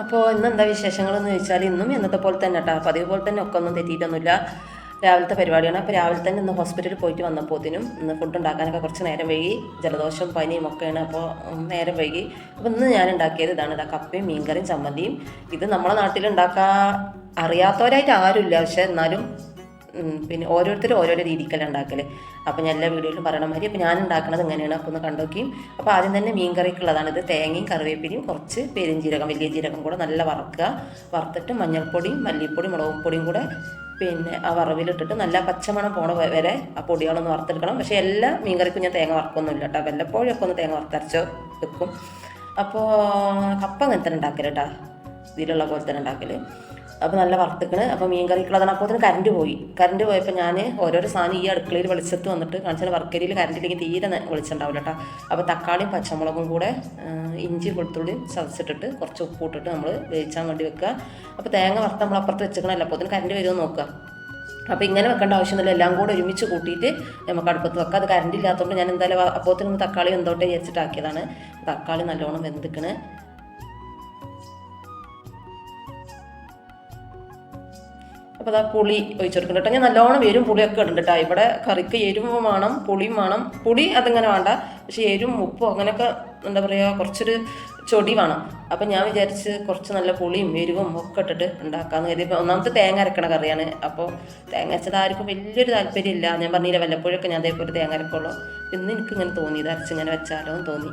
അപ്പോൾ ഇന്ന് എന്താ വിശേഷങ്ങളെന്ന് ചോദിച്ചാൽ ഇന്നും എന്നത്തെ പോലെ തന്നെ കേട്ടോ പതിവ് പോലെ തന്നെ ഒക്കെ ഒന്നും തെറ്റിയിട്ടൊന്നുമില്ല. രാവിലത്തെ പരിപാടിയാണ്. അപ്പോൾ രാവിലെ തന്നെ ഇന്ന് ഹോസ്പിറ്റലിൽ പോയിട്ട് വന്നപ്പോത്തിനും ഇന്ന് ഫുഡ് ഉണ്ടാക്കാനൊക്കെ കുറച്ച് നേരം വൈകി. ജലദോഷം പനിയും ഒക്കെയാണ് അപ്പോൾ നേരം വൈകി. അപ്പോൾ ഇന്ന് ഞാൻ ഉണ്ടാക്കിയത് ഇതാണ് ഇതാ കപ്പയും മീൻകറിയും ചമ്മന്തിയും. ഇത് നമ്മളെ നാട്ടിൽ ഉണ്ടാക്കാൻ അറിയാത്തവരായിട്ട് ആരുമില്ല. പക്ഷേ എന്നാലും പിന്നെ ഓരോരുത്തരും ഓരോരോ രീതിക്കല്ല ഉണ്ടാക്കൽ അപ്പോൾ ഞാൻ എല്ലാ വീഡിയോയിലും പറയണ മാതിരി അപ്പോൾ ഞാൻ ഉണ്ടാക്കുന്നത് ഇങ്ങനെയാണ് അപ്പോൾ ഒന്ന് കണ്ടോക്കിയും അപ്പോൾ ആദ്യം തന്നെ മീൻ കറിക്കുള്ളതാണ് ഇത് തേങ്ങയും കറിവേപ്പിലയും കുറച്ച് പെരുംജീരകം വലിയ ജീരകം കൂടെ നല്ല വറക്കുക. വറുത്തിട്ട് മഞ്ഞൾപ്പൊടിയും മല്ലിപ്പൊടി മുളകും പൊടിയും കൂടെ പിന്നെ ആ വറവിലിട്ടിട്ട് നല്ല പച്ചമണം പോണ വരെ ആ പൊടികളൊന്ന് വറുത്തെടുക്കണം. പക്ഷേ എല്ലാ മീൻ കറിക്കും ഞാൻ തേങ്ങ വറക്കൊന്നുമില്ല കേട്ടോ വല്ലപ്പോഴൊക്കെ ഒന്ന് തേങ്ങ വറുത്തരച്ചോ വെക്കും. അപ്പോൾ കപ്പ അങ്ങനെ തന്നെ ഉണ്ടാക്കൽ കേട്ടോ ഇതിലുള്ള പോലെ തന്നെ ഉണ്ടാക്കൽ അപ്പോൾ നല്ല വറുത്തിക്കണ്. അപ്പോൾ മീൻ കറിക്കുള്ളതാണ് തന്നെ കറണ്ട് പോയി. കറണ്ട് പോയപ്പോൾ ഞാൻ ഓരോരോ സാധനം ഈ അടുക്കളയിൽ വെളിച്ചത്ത് വന്നിട്ട് കാണിച്ചാൽ വർക്കരിയിൽ കറണ്ട് ഇല്ലെങ്കിൽ തീരെ വെളിച്ചുണ്ടാവില്ല കേട്ടോ അപ്പോൾ തക്കാളിയും പച്ചമുളകും കൂടെ ഇഞ്ചി വെളുത്തുള്ളിയും ചതച്ചിട്ടിട്ട് കുറച്ച് ഉപ്പ് ഇട്ടിട്ട് നമ്മൾ വേവിച്ചാൻ വേണ്ടി വെക്കുക. അപ്പോൾ തേങ്ങ വറുത്ത് നമ്മൾ അപ്പുറത്ത് വെച്ചിക്കണമല്ലോ അപ്പോൾ അതിന് കറണ്ട് വരുമെന്ന് നോക്കുക. അപ്പോൾ ഇങ്ങനെ വെക്കേണ്ട ആവശ്യമൊന്നുമില്ല. എല്ലാം കൂടെ ഒരുമിച്ച് കൂട്ടിയിട്ട് നമുക്ക് അടുപ്പത്ത് വെക്കാം. അത് കറണ്ട് ഇല്ലാത്തതുകൊണ്ട് ഞാൻ എന്തായാലും അപ്പോഴത്തേനും തക്കാളി വെന്തോട്ടെ വിചാരിച്ചിട്ടാക്കിയതാണ്. തക്കാളി നല്ലോണം വെന്തിക്കണ്. അപ്പോൾ അതാ പുളി ഒഴിച്ചു കൊടുക്കണം കേട്ടോ. ഞാൻ നല്ലോണം എരും പുളിയൊക്കെ ഇടുന്നുണ്ട് കേട്ടോ. ഇവിടെ കറിക്ക് എരിവും വേണം പുളിയും വേണം. പുളി അതിങ്ങനെ വേണ്ട. പക്ഷേ എരും ഉപ്പും അങ്ങനെയൊക്കെ എന്താ പറയുക കുറച്ചൊരു ചൊടി വേണം. അപ്പം ഞാൻ വിചാരിച്ച് കുറച്ച് നല്ല പുളിയും എരിവും ഒക്കെ ഇട്ടിട്ട് ഉണ്ടാക്കാമെന്ന് കരുതി. ഒന്നാമത്തെ തേങ്ങ അരക്കണ കറിയാണ്. അപ്പോൾ തേങ്ങ അരച്ചത് ആർക്കും വലിയൊരു താല്പര്യമില്ല. ഞാൻ പറഞ്ഞില്ല വല്ലപ്പോഴൊക്കെ ഞാൻ അതേപോലെ തേങ്ങ അരക്കുള്ളൂ. ഇന്ന് എനിക്ക് ഇങ്ങനെ തോന്നി. ഇത് അരച്ചിങ്ങനെ വെച്ചാലോ എന്ന് തോന്നി.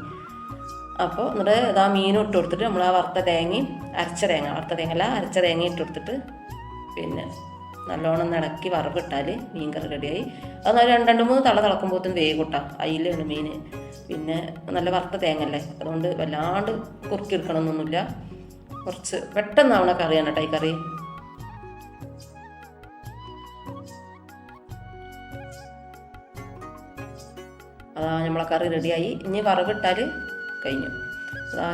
അപ്പോൾ എന്നിട്ട് ഇതാ മീനും ഇട്ട് കൊടുത്തിട്ട് നമ്മൾ ആ വറുത്ത തേങ്ങയും അരച്ച തേങ്ങ വറുത്ത തേങ്ങ അല്ല അരച്ച തേങ്ങ ഇട്ട് കൊടുത്തിട്ട് പിന്നെ നല്ലോണം നടക്കി വറവിട്ടാൽ മീൻ കറി റെഡിയായി. അത് രണ്ട് രണ്ട് മൂന്ന് തള തിളക്കുമ്പോഴത്തേന് വേഗൂട്ടാം അയിലാണ് മീൻ. പിന്നെ നല്ല വറുത്ത തേങ്ങല്ലേ? അതുകൊണ്ട് വല്ലാണ്ട് കുറുക്കി എടുക്കണമെന്നൊന്നുമില്ല കുറച്ച് പെട്ടെന്നാവണ കറിയാണ് കേട്ടോ ഈ കറി. അതാ നമ്മളെ കറി റെഡിയായി. ഇനി വറവിട്ടാൽ കഴിഞ്ഞു.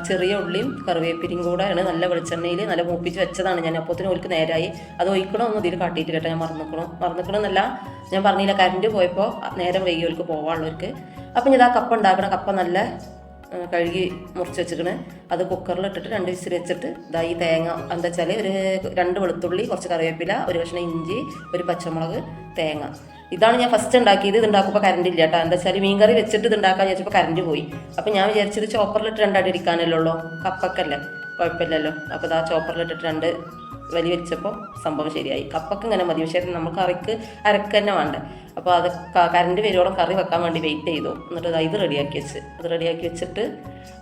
ചെറിയ ഉള്ളിയും കറിവേപ്പിലയും കൂടെയാണ് നല്ല വെളിച്ചെണ്ണയിൽ നല്ല മൂപ്പിച്ച് വെച്ചതാണ്. ഞാൻ അപ്പോഴത്തേനും ഓർക്ക് നേരായി. അത് ഒഴിക്കണമെന്ന് ഇതിൽ കാട്ടിയിട്ട് കേട്ടോ. ഞാൻ മറന്നിക്കണം. മറന്നിക്കണമെന്നല്ല ഞാൻ പറഞ്ഞില്ല. കറണ്ട് പോയപ്പോൾ നേരം വൈകിയവർക്ക് പോകാനുള്ളവർക്ക് അപ്പം ഞാൻ ആ കപ്പ ഉണ്ടാക്കണം. കപ്പ നല്ല കഴുകി മുറിച്ച് വെച്ചിക്കണ് അത് കുക്കറിൽ ഇട്ടിട്ട് രണ്ട് വിസിൽ വെച്ചിട്ട് ഇതാ ഈ തേങ്ങ. എന്താ വെച്ചാൽ ഒരു രണ്ട് വെളുത്തുള്ളി കുറച്ച് കറിവേപ്പില ഒരു കഷ്ണം ഇഞ്ചി ഒരു പച്ചമുളക് തേങ്ങ. ഇതാണ് ഞാൻ ഫസ്റ്റ് ഉണ്ടാക്കിയത്. ഇത് ഉണ്ടാക്കുമ്പോൾ കറണ്ട് ഇല്ല കേട്ടോ. എന്താ വെച്ചാൽ മീൻ കറി വെച്ചിട്ട് ഇത് ഉണ്ടാക്കാൻ വിചാരിച്ചപ്പോൾ കറണ്ട് പോയി. അപ്പോൾ ഞാൻ വിചാരിച്ചത് ചോപ്പറിലിട്ട് രണ്ടടി അടിക്കാനല്ലോ കപ്പക്കല്ലേ. കുഴപ്പമില്ലല്ലോ. അപ്പോൾ ഇതാ ചോപ്പറിലിട്ടിട്ട് രണ്ട് വലി വെച്ചപ്പോൾ സംഭവം ശരിയായി. കപ്പൊക്കെ ഇങ്ങനെ മതി. പക്ഷേ നമുക്ക് കറിക്ക് അരക്ക് തന്നെ വേണ്ട. അപ്പോൾ അത് കറണ്ട് വരുവോളം കറി വെക്കാൻ വേണ്ടി വെയിറ്റ് ചെയ്തു. എന്നിട്ട് ഇത് റെഡിയാക്കി വെച്ച്. അത് റെഡിയാക്കി വെച്ചിട്ട്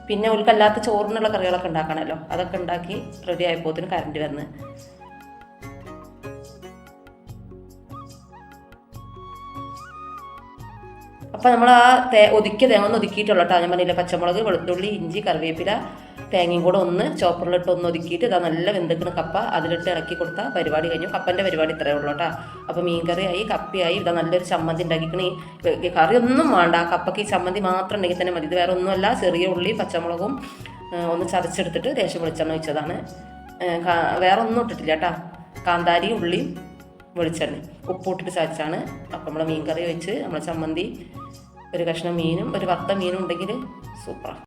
പിന്നെ ഉൾക്കല്ലാത്ത ചോറിനുള്ള കറികളൊക്കെ ഉണ്ടാക്കണമല്ലോ അതൊക്കെ ഉണ്ടാക്കി റെഡി ആയപ്പോത്തിന് കറണ്ട് വന്ന്. അപ്പം നമ്മൾ ആ തേ ഒതുക്കിയ തേങ്ങ ഒന്ന് ഒതുക്കിയിട്ടുള്ളൂ കേട്ടോ. ഞാൻ പറഞ്ഞില്ല പച്ചമുളക് വെളുത്തുള്ളി ഇഞ്ചി കറിവേപ്പില തേങ്ങയും കൂടെ ഒന്ന് ചോപ്പറിലിട്ട് ഒന്ന് ഒതുക്കിയിട്ട് ഇതാ നല്ല വെന്തിക്കുന്ന കപ്പ അതിലിട്ട് ഇളക്കി കൊടുത്താൽ പരിപാടി കഴിഞ്ഞു. കപ്പന്റെ പരിപാടി ഇത്രയേ ഉള്ളൂ കേട്ടോ. അപ്പോൾ മീൻകറിയായി കപ്പയായി ഇതാ നല്ലൊരു ചമ്മന്തി ഉണ്ടാക്കിക്കണി. കറി ഒന്നും വേണ്ട. ആ കപ്പയ്ക്ക് ഈ ചമ്മന്തി മാത്രം ഉണ്ടെങ്കിൽ തന്നെ മതി. ഇത് വേറെ ഒന്നുമല്ല. ചെറിയ ഉള്ളി പച്ചമുളകും ഒന്ന് ചതച്ചെടുത്തിട്ട് ദേശം വെളിച്ചെണ്ണ വെച്ചതാണ് വേറെ ഒന്നും ഇട്ടിട്ടില്ല കേട്ടോ. കാന്താരി ഉള്ളിയും വെളിച്ചെണ്ണ ഉപ്പിട്ടിട്ട് ചതച്ചാണ്. അപ്പം നമ്മൾ മീൻ കറി വെച്ച് നമ്മൾ ചമ്മന്തി ഒരു കഷ്ണം മീനും ഒരു വറുത്ത മീനും ഉണ്ടെങ്കിൽ സൂപ്പറാണ്